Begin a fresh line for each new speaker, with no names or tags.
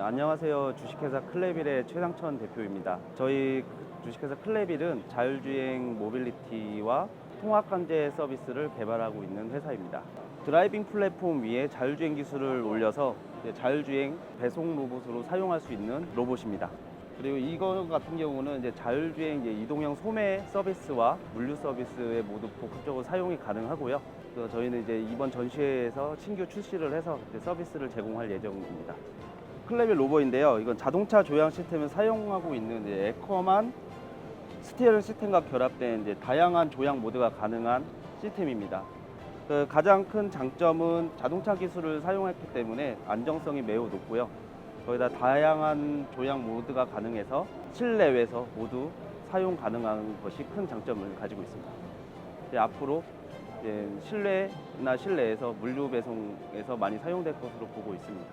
네, 안녕하세요. 주식회사 클레빌의 최상천 대표입니다. 저희 주식회사 클레빌은 자율주행 모빌리티와 통합관제 서비스를 개발하고 있는 회사입니다. 드라이빙 플랫폼 위에 자율주행 기술을 올려서 자율주행 배송 로봇으로 사용할 수 있는 로봇입니다. 그리고 이거 같은 경우는 이제 자율주행 이제 이동형 소매 서비스와 물류 서비스에 모두 복합적으로 사용이 가능하고요. 그래서 저희는 이제 이번 전시회에서 신규 출시를 해서 이제 서비스를 제공할 예정입니다. 클레빌 로버인데요. 이건 자동차 조향 시스템을 사용하고 있는 이제 에커만 스티어링 시스템과 결합된 이제 다양한 조향 모드가 가능한 시스템입니다. 그 가장 큰 장점은 자동차 기술을 사용했기 때문에 안정성이 매우 높고요. 거기다 다양한 조향 모드가 가능해서 실내외에서 모두 사용 가능한 것이 큰 장점을 가지고 있습니다. 이제 앞으로 이제 실내나 실내에서 물류 배송에서 많이 사용될 것으로 보고 있습니다.